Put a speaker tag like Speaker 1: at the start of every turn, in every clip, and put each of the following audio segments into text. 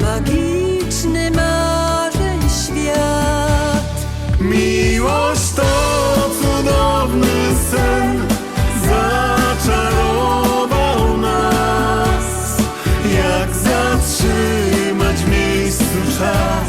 Speaker 1: magiczny marzeń świat.
Speaker 2: Cudowny sen, zaczarował nas. Jak zatrzymać w miejscu czas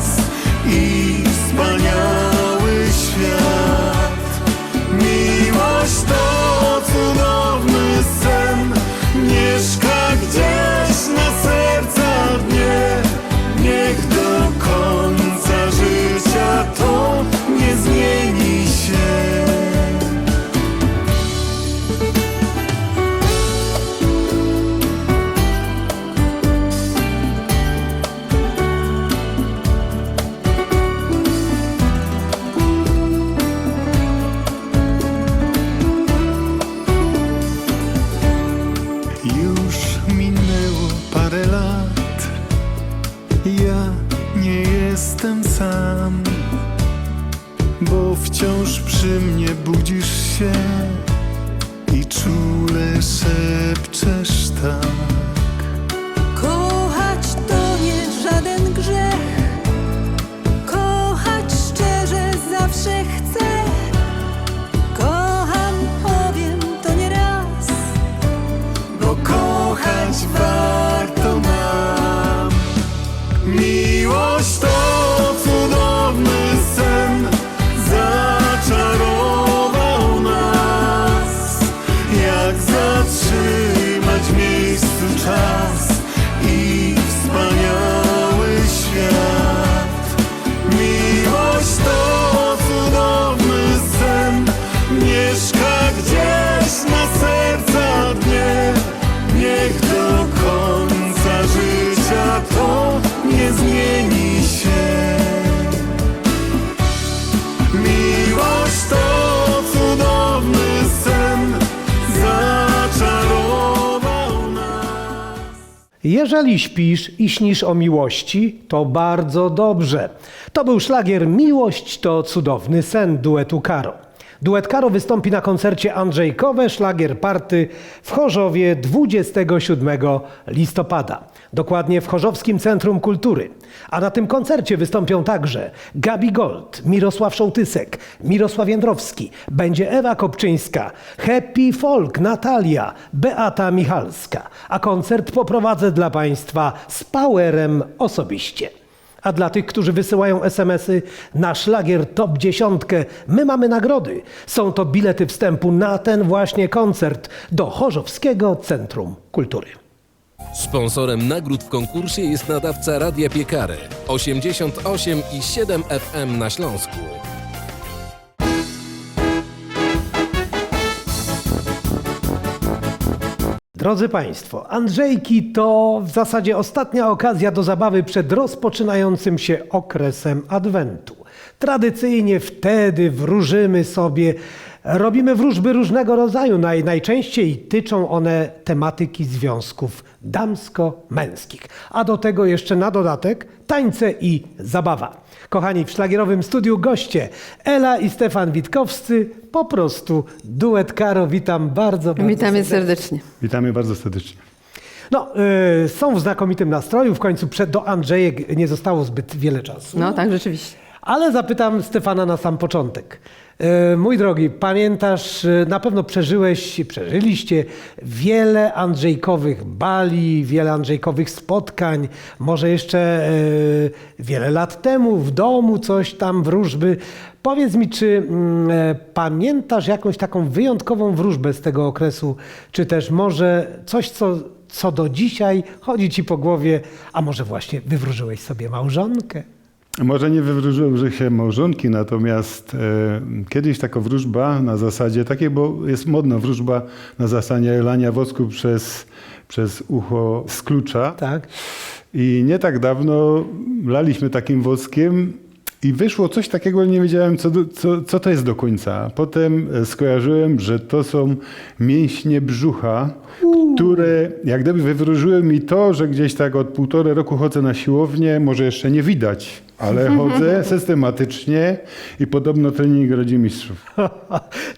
Speaker 3: Jeżeli śpisz i śnisz o miłości, to bardzo dobrze. To był szlagier Miłość to cudowny sen duetu Karo. Duet Karo wystąpi na koncercie Andrzejkowe Szlagier Party w Chorzowie 27 listopada. Dokładnie w Chorzowskim Centrum Kultury. A na tym koncercie wystąpią także Gabi Gold, Mirosław Szołtysek, Mirosław Jędrowski, będzie Ewa Kopczyńska, Happy Folk, Natalia, Beata Michalska. A koncert poprowadzę dla Państwa z Powerem osobiście. A dla tych, którzy wysyłają SMS-y na szlagier Top 10, my mamy nagrody. Są to bilety wstępu na ten właśnie koncert do Chorzowskiego Centrum Kultury.
Speaker 4: Sponsorem nagród w konkursie jest nadawca Radia Piekary 88 i 7 FM na Śląsku.
Speaker 3: Drodzy Państwo, Andrzejki to w zasadzie ostatnia okazja do zabawy przed rozpoczynającym się okresem Adwentu. Tradycyjnie wtedy wróżymy sobie, robimy wróżby różnego rodzaju. Naj, najczęściej tyczą one tematyki związków damsko-męskich. A do tego jeszcze na dodatek tańce i zabawa. Kochani, w szlagierowym studiu goście Ela i Stefan Witkowscy, po prostu duet Karo. Witam bardzo, bardzo
Speaker 5: Witamy serdecznie.
Speaker 2: Witamy bardzo serdecznie.
Speaker 3: No, y, są w znakomitym nastroju. W końcu przed do Andrzejek nie zostało zbyt wiele czasu.
Speaker 5: No tak, rzeczywiście.
Speaker 3: Ale zapytam Stefana na sam początek. Y, mój drogi, pamiętasz, y, na pewno przeżyłeś, przeżyliście wiele Andrzejkowych bali, wiele Andrzejkowych spotkań, może jeszcze y, wiele lat temu w domu coś tam, wróżby. Powiedz mi, czy mm, e, pamiętasz jakąś taką wyjątkową wróżbę z tego okresu, czy też może coś, co, co do dzisiaj chodzi ci po głowie, a może właśnie wywróżyłeś sobie małżonkę?
Speaker 2: Może nie wywróżyłem, że się małżonki, natomiast e, kiedyś taka wróżba na zasadzie takiej, bo jest modna wróżba na zasadzie lania wosku przez, przez ucho z klucza.
Speaker 3: Tak?
Speaker 2: I nie tak dawno laliśmy takim woskiem i wyszło coś takiego, ale nie wiedziałem, co, co, co to jest do końca. Potem e, skojarzyłem, że to są mięśnie brzucha, które jak gdyby wywróżyły mi to, że gdzieś tak od półtorej roku chodzę na siłownię, może jeszcze nie widać, ale chodzę systematycznie i podobno trening rodzi mistrzów.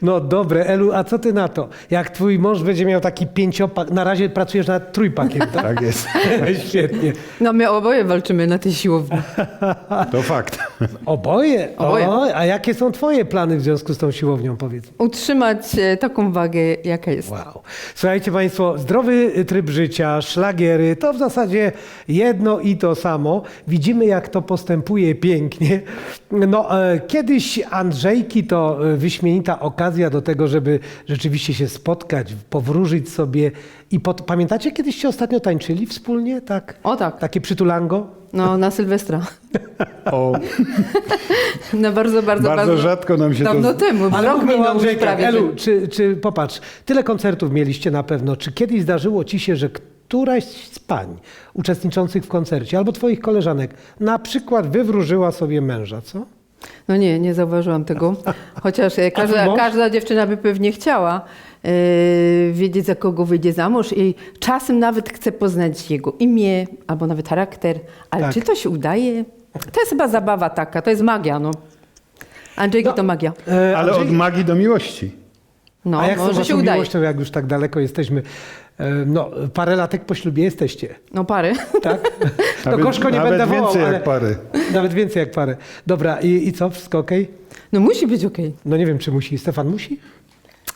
Speaker 3: No dobre, Elu, a co ty na to? Jak twój mąż będzie miał taki pięciopak, na razie pracujesz nad trójpakiem, tak?
Speaker 2: Tak jest.
Speaker 3: Świetnie.
Speaker 5: No my oboje walczymy na tej siłowni.
Speaker 2: To fakt.
Speaker 3: Oboje?
Speaker 5: Oboje.
Speaker 3: O, a jakie są twoje plany w związku z tą siłownią, powiedz?
Speaker 5: Utrzymać e, taką wagę, jaka jest.
Speaker 3: Wow. Słuchajcie Państwo, zdrowy tryb życia, szlagiery, to w zasadzie jedno i to samo. Widzimy, jak to postępuje pięknie. No, e, kiedyś Andrzejki to e, wyśmienita okazja do tego, żeby rzeczywiście się spotkać, powróżyć sobie. I pod... pamiętacie, kiedyście ostatnio tańczyli wspólnie? Tak?
Speaker 5: O tak.
Speaker 3: Takie przytulango?
Speaker 5: No, na Sylwestra.
Speaker 2: O,
Speaker 5: No bardzo, bardzo,
Speaker 2: bardzo rzadko nam się
Speaker 5: Dawno
Speaker 2: to...
Speaker 5: temu,
Speaker 3: Ale
Speaker 5: rok minął już
Speaker 3: Andrzejkach.
Speaker 5: prawie.
Speaker 3: Elu, czy, czy popatrz, tyle koncertów mieliście na pewno. Czy kiedyś zdarzyło ci się, że któraś z pań uczestniczących w koncercie albo twoich koleżanek na przykład wywróżyła sobie męża, co?
Speaker 5: No nie, nie zauważyłam tego. Chociaż e, każda, każda dziewczyna by pewnie chciała e, wiedzieć, za kogo wyjdzie za mąż i czasem nawet chce poznać jego imię albo nawet charakter. Ale
Speaker 3: Tak.
Speaker 5: czy to się udaje? To jest chyba zabawa taka, to jest magia, no. Andrzejki
Speaker 3: No.
Speaker 5: to magia.
Speaker 3: E,
Speaker 2: Ale
Speaker 3: Andrzej-
Speaker 2: od magii do miłości.
Speaker 5: No,
Speaker 3: A jak
Speaker 5: może się udaje.
Speaker 3: miłością, jak już tak daleko jesteśmy? E, No, parę latek po ślubie jesteście,
Speaker 5: No pary.
Speaker 3: tak? No
Speaker 2: Nawet-
Speaker 3: gorzko nie
Speaker 2: nawet
Speaker 3: będę wołał,
Speaker 2: więcej jak pary.
Speaker 3: Nawet więcej jak parę. Dobra, i, i co, wszystko okej?
Speaker 5: No musi być okej.
Speaker 3: No nie wiem, czy musi. Stefan musi?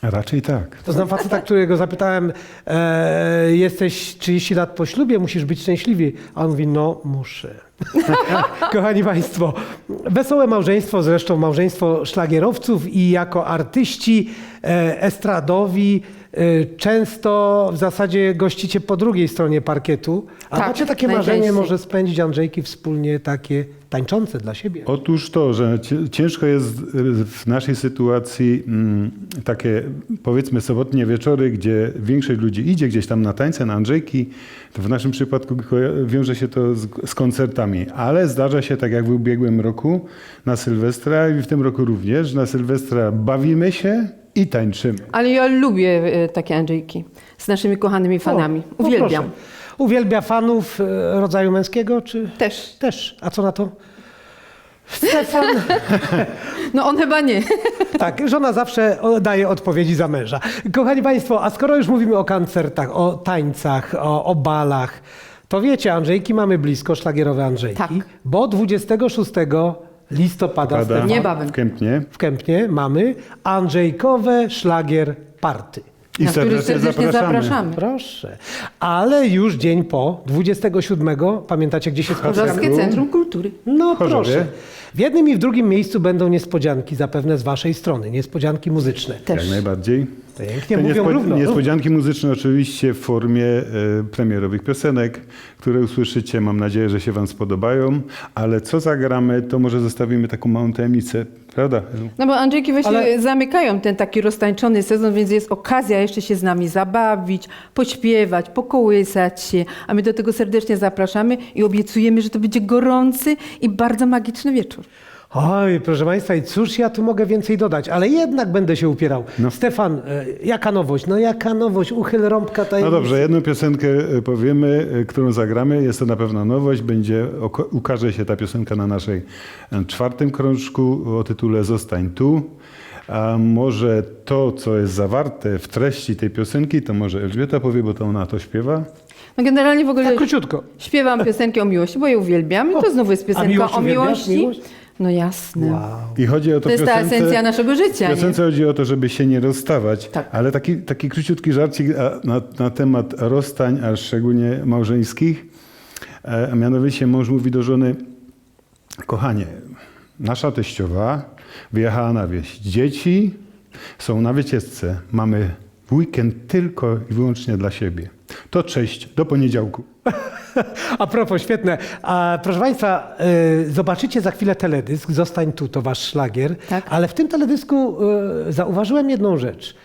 Speaker 2: Raczej tak.
Speaker 3: To znam faceta, którego zapytałem, e, jesteś 30 lat po ślubie, musisz być szczęśliwy. A on mówi, no muszę. Kochani Państwo, wesołe małżeństwo, zresztą małżeństwo szlagierowców i jako artyści e, estradowi e, często w zasadzie gościcie po drugiej stronie parkietu. A
Speaker 5: Tak,
Speaker 3: macie takie marzenie
Speaker 5: najczęściej.
Speaker 3: może spędzić Andrzejki wspólnie takie tańczące dla siebie?
Speaker 2: Otóż to, że ciężko jest y, w naszej sytuacji mm, takie powiedzmy sobotnie wieczory, gdzie większość ludzi idzie gdzieś tam na tańce, na Andrzejki. To w naszym przypadku wiąże się to z, z koncertami, ale zdarza się tak jak w ubiegłym roku na Sylwestra i w tym roku również. Na Sylwestra bawimy się i tańczymy.
Speaker 5: Ale ja lubię e, takie Andrzejki z naszymi kochanymi fanami.
Speaker 3: O,
Speaker 5: Uwielbiam.
Speaker 3: proszę. Uwielbia fanów e, rodzaju męskiego, czy?
Speaker 5: Też.
Speaker 3: Też. A co na to? Stefan.
Speaker 5: No on chyba nie.
Speaker 3: Tak, żona zawsze o- daje odpowiedzi za męża. Kochani Państwo, a skoro już mówimy o koncertach, o tańcach, o, o balach, to wiecie, Andrzejki mamy blisko, szlagierowe Andrzejki,
Speaker 5: Tak.
Speaker 3: bo 26 listopada
Speaker 2: Pada
Speaker 3: Stefan,
Speaker 5: Niebawem.
Speaker 2: w Kępnie.
Speaker 3: w Kępnie mamy Andrzejkowe szlagier party.
Speaker 2: I
Speaker 5: na który
Speaker 2: serdecznie
Speaker 5: serdecznie
Speaker 2: zapraszamy.
Speaker 5: zapraszamy.
Speaker 3: Proszę. Ale już dzień po, 27, pamiętacie gdzie się spotykamy?
Speaker 5: Chorzowskie Centrum Kultury.
Speaker 3: No
Speaker 2: Chorzowie.
Speaker 3: proszę. W jednym i w drugim miejscu będą niespodzianki zapewne z waszej strony, niespodzianki muzyczne.
Speaker 5: Też.
Speaker 2: Jak najbardziej.
Speaker 3: Pięknie
Speaker 2: Te
Speaker 3: mówią
Speaker 2: niespo-
Speaker 3: równo.
Speaker 2: Niespodzianki muzyczne oczywiście w formie e, premierowych piosenek, które usłyszycie. Mam nadzieję, że się Wam spodobają. Ale co zagramy, to może zostawimy taką małą tajemnicę, prawda?
Speaker 5: No bo Andrzejki właśnie
Speaker 3: Ale-
Speaker 5: zamykają ten taki roztańczony sezon, więc jest okazja jeszcze się z nami zabawić, pośpiewać, pokołysać się. A my do tego serdecznie zapraszamy i obiecujemy, że to będzie gorący i bardzo magiczny wieczór.
Speaker 3: Oj, proszę Państwa, i cóż ja tu mogę więcej dodać, ale jednak będę się upierał.
Speaker 2: No.
Speaker 3: Stefan, e, jaka nowość? No jaka nowość? Uchyl rąbka
Speaker 2: No
Speaker 3: tajemnicy.
Speaker 2: dobrze, jedną piosenkę e, powiemy, e, którą zagramy. Jest to na pewno nowość. Będzie, ukaże się ta piosenka na naszej czwartym krążku o tytule Zostań tu. A może to, co jest zawarte w treści tej piosenki, to może Elżbieta powie, bo to ona to śpiewa.
Speaker 5: No generalnie w ogóle
Speaker 3: Tak króciutko.
Speaker 5: śpiewam piosenki o miłości, bo je uwielbiam i to znowu jest piosenka o
Speaker 3: uwielbiasz?
Speaker 5: miłości.
Speaker 3: Miłość?
Speaker 5: No jasne.
Speaker 3: Wow.
Speaker 2: I chodzi o to,
Speaker 5: To jest ta
Speaker 2: piosence-
Speaker 5: esencja naszego życia,
Speaker 2: W
Speaker 5: nie?
Speaker 2: piosence chodzi o to, żeby się nie rozstawać,
Speaker 5: Tak.
Speaker 2: ale taki, taki króciutki żarcik a, na, na temat rozstań, a szczególnie małżeńskich. E, A mianowicie mąż mówi do żony, kochanie, nasza teściowa wyjechała na wieś. Dzieci są na wycieczce. Mamy weekend tylko i wyłącznie dla siebie. To cześć, do poniedziałku.
Speaker 3: A propos, świetne. A, proszę Państwa, e, zobaczycie za chwilę teledysk, Zostań tu, to Wasz szlagier.
Speaker 5: Tak.
Speaker 3: Ale w tym teledysku e, zauważyłem jedną rzecz.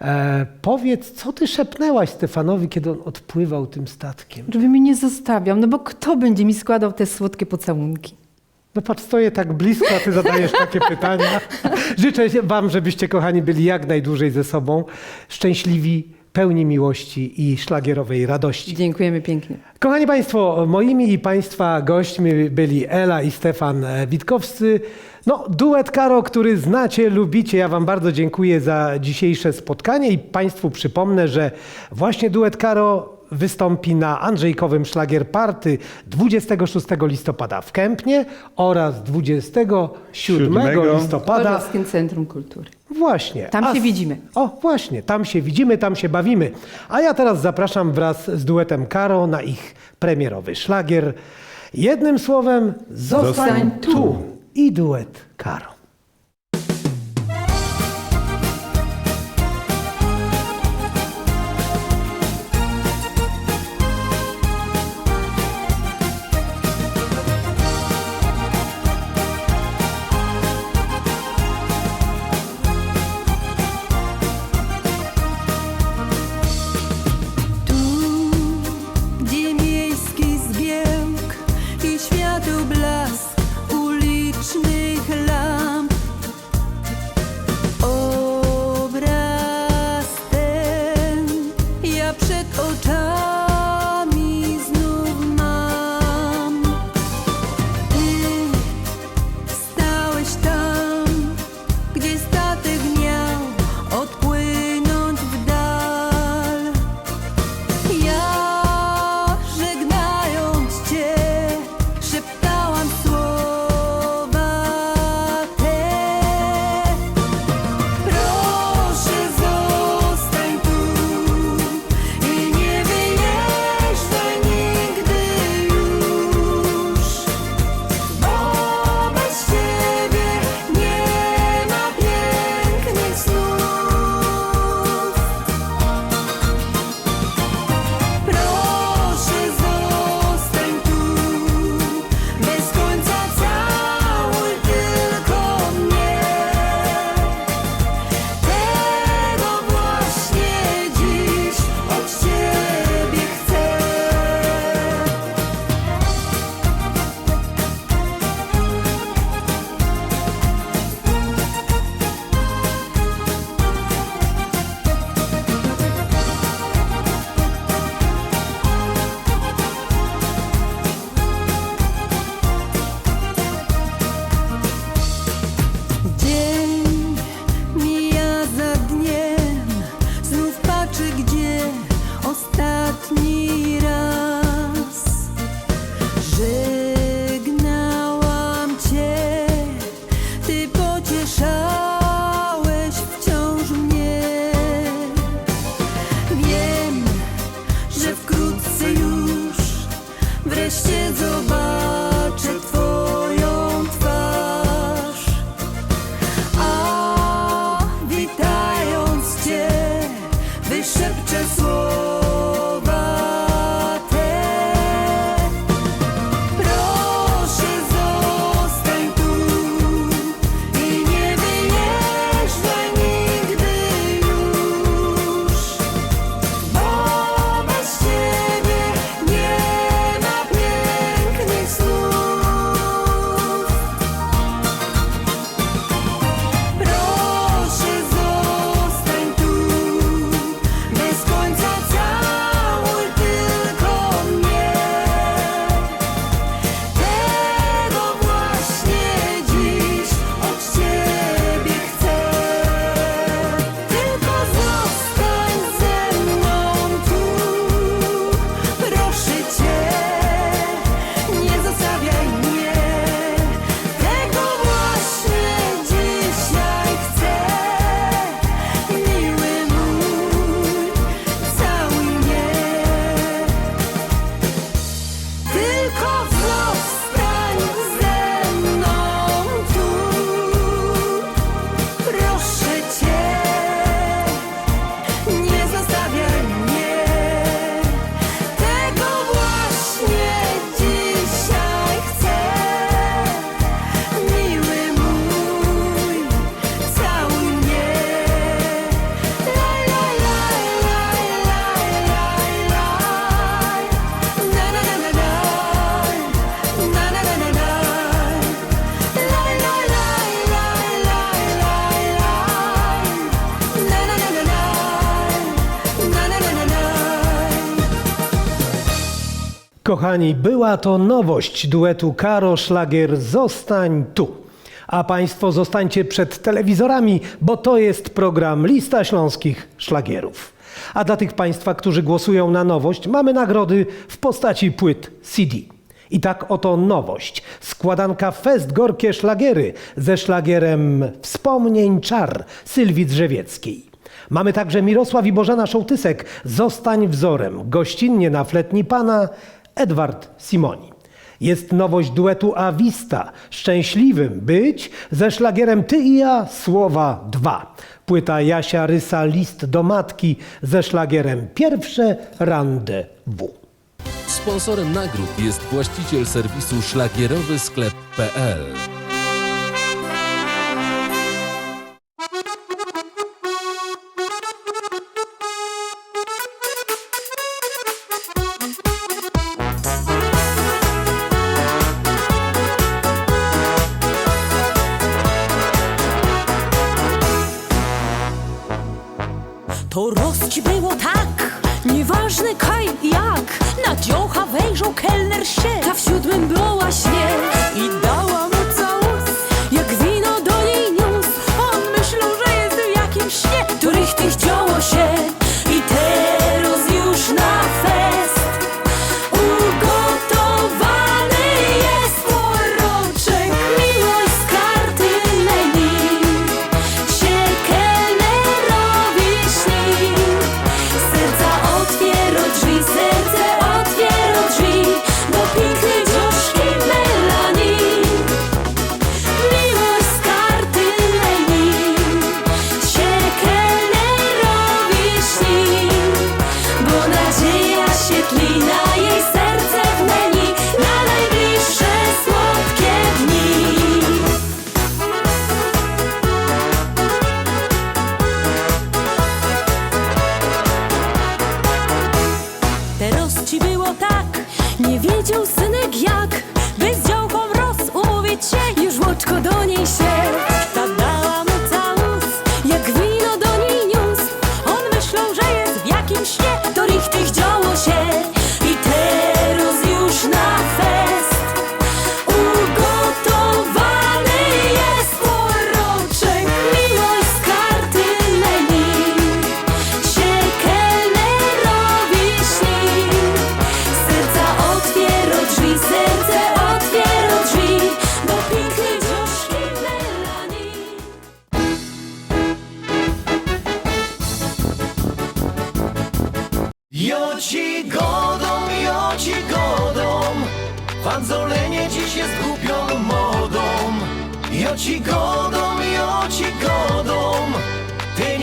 Speaker 3: E, powiedz, co Ty szepnęłaś Stefanowi, kiedy on odpływał tym statkiem?
Speaker 5: Żeby mi nie zostawiał, no bo kto będzie mi składał te słodkie pocałunki?
Speaker 3: No patrz, stoję tak blisko, a ty zadajesz takie pytania. Życzę wam, żebyście, kochani, byli jak najdłużej ze sobą, szczęśliwi, pełni miłości i szlagierowej radości.
Speaker 5: Dziękujemy pięknie.
Speaker 3: Kochani Państwo, moimi i Państwa gośćmi byli Ela i Stefan e, Witkowscy. No, duet Karo, który znacie, lubicie. Ja Wam bardzo dziękuję za dzisiejsze spotkanie i Państwu przypomnę, że właśnie duet Karo wystąpi na Andrzejkowym Szlagier Party 26 listopada w Kępnie oraz 27
Speaker 2: Siódmego.
Speaker 5: W
Speaker 3: listopada
Speaker 5: Chorzowskim Centrum Kultury.
Speaker 3: Właśnie.
Speaker 5: Tam się widzimy.
Speaker 3: O, właśnie, tam się widzimy, tam się bawimy. A ja teraz zapraszam wraz z duetem Karo na ich premierowy szlagier. Jednym słowem, zostań,
Speaker 5: Zostań
Speaker 3: tu.
Speaker 5: tu.
Speaker 3: I duet Karo. Kochani, była to nowość duetu Karo Szlagier Zostań tu. A Państwo zostańcie przed telewizorami, bo to jest program Lista Śląskich Szlagierów. A dla tych Państwa, którzy głosują na nowość, mamy nagrody w postaci płyt CD. I tak oto nowość. Składanka Fest Gorkie Szlagiery ze szlagierem Wspomnień Czar Sylwii Drzewieckiej. Mamy także Mirosław i Bożena Szołtysek Zostań wzorem, gościnnie na fletni pana Edward Simoni. Jest nowość duetu Avista, szczęśliwym być, ze szlagierem Ty i ja, słowa dwa. Płyta Jasia Rysa, list do matki, ze szlagierem Pierwsze rendezvous.
Speaker 4: Sponsorem nagród jest właściciel serwisu szlagierowy sklep.pl.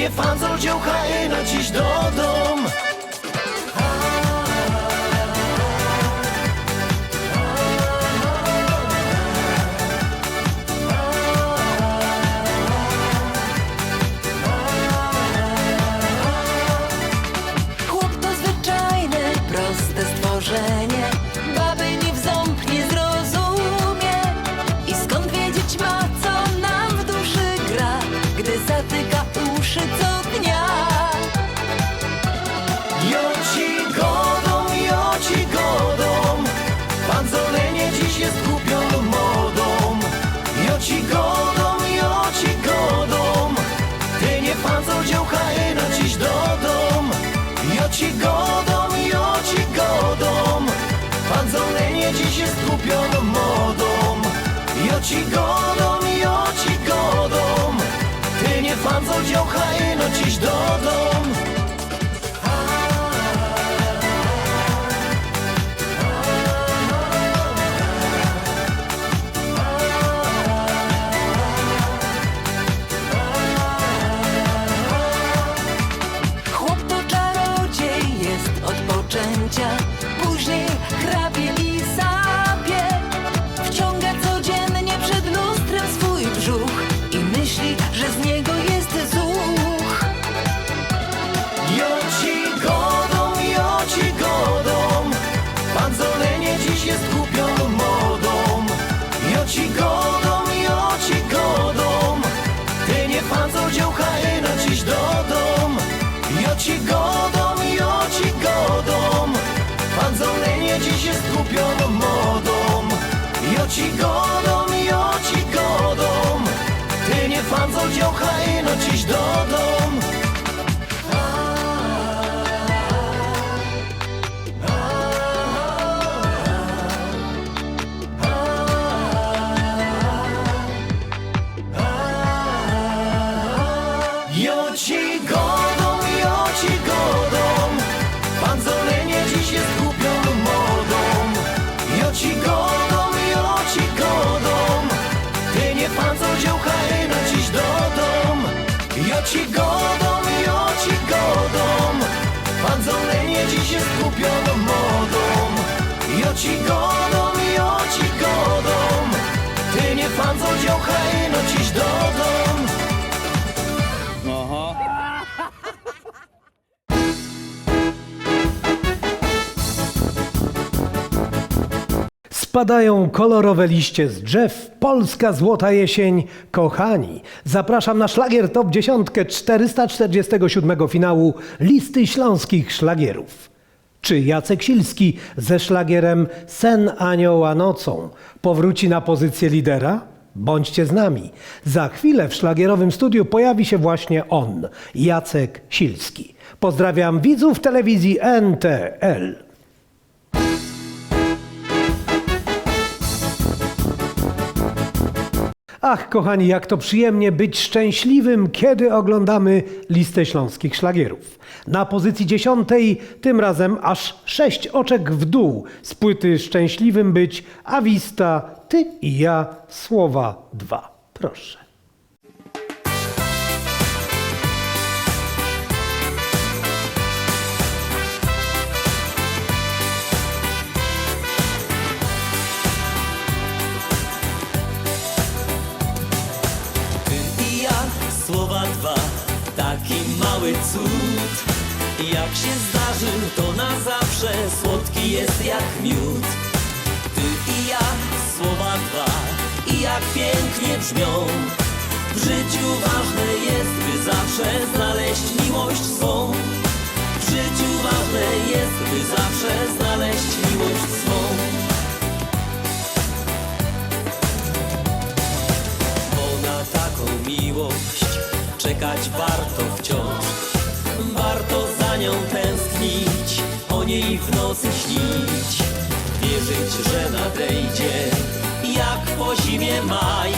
Speaker 6: nie fanzol dziełcha i e, na
Speaker 7: dziś do dom. ci godom, jo ci godom Ty nie fanzo, dziochaj, no ciś dodom dziś jest kupią modą Joci godą, joci godą. Ty nie
Speaker 6: fanco działka i
Speaker 8: na dziś dodom Joci godą, joci godą. Panzolenie dziś jest kupią modą. Joci godą, joci godą. Ty nie fanco działka i na dziś dodom ci godą, jo ci godą Ty nie panzol dziołcha i no dziś do dom
Speaker 3: Spadają kolorowe liście z drzew, polska złota jesień. Kochani, zapraszam na szlagier top 10 447 finału listy śląskich szlagierów. Czy Jacek Silski ze szlagierem Sen Anioła Nocą powróci na pozycję lidera? Bądźcie z nami. Za chwilę w szlagierowym studiu pojawi się właśnie on, Jacek Silski. Pozdrawiam widzów telewizji NTL. Ach, kochani, jak to przyjemnie być szczęśliwym, kiedy oglądamy listę śląskich szlagierów. Na pozycji dziesiątej, tym razem aż sześć oczek w dół z płyty Szczęśliwym być, a wista, ty i ja, słowa dwa. Proszę.
Speaker 7: Mały cud. Jak się zdarzy, to na zawsze słodki jest jak miód. Ty i ja, słowa dwa, i jak pięknie brzmią. W życiu ważne jest, by zawsze znaleźć miłość swą. W życiu ważne jest, by zawsze znaleźć miłość swą. Bo na taką miłość czekać warto wciąż. Warto za nią tęsknić, o niej w nocy śnić. Wierzyć, że nadejdzie jak po zimie maj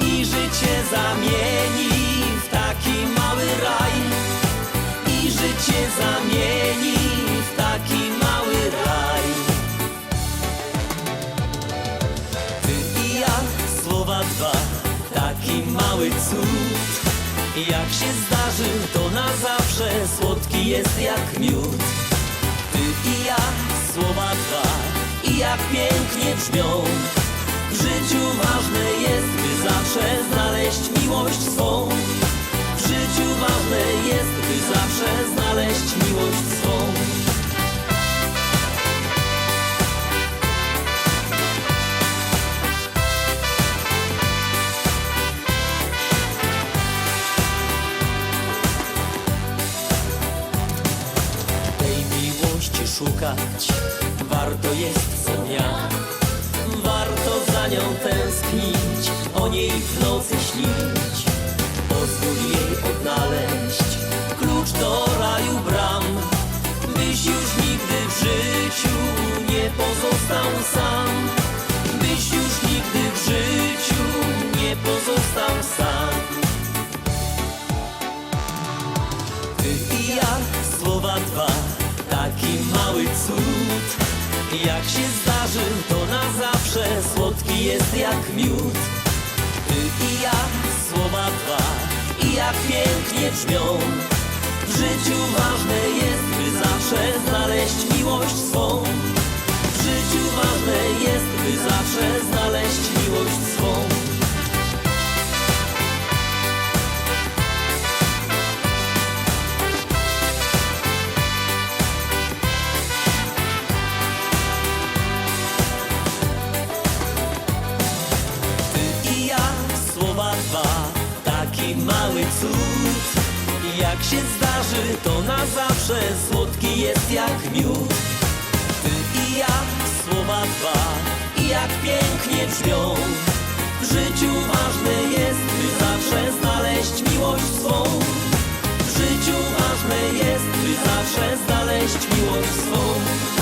Speaker 7: i życie zamieni w taki mały raj. I życie zamieni w taki mały raj. Ty i ja, słowa dwa, taki mały cud. Jak się zdarzy, to na zawsze słodki jest jak miód. Ty i ja, słowa dwa, i jak pięknie brzmią. W życiu ważne jest, by zawsze znaleźć miłość swą. W życiu ważne jest, by zawsze znaleźć miłość swą. Szukać warto jest co dnia. Warto za nią tęsknić, o niej w nocy śnić. Jak się zdarzy, to na zawsze słodki jest jak miód. Ty i ja, słowa dwa, i jak pięknie brzmią. W życiu ważne jest, by zawsze znaleźć miłość swą. W życiu ważne jest, by zawsze znaleźć miłość swą. cud. Jak się zdarzy, to na zawsze Słodki jest jak miód. Ty i ja, słowa dwa I jak pięknie brzmią. W życiu ważne jest, by zawsze znaleźć miłość swą. W życiu ważne jest, by zawsze znaleźć miłość swą.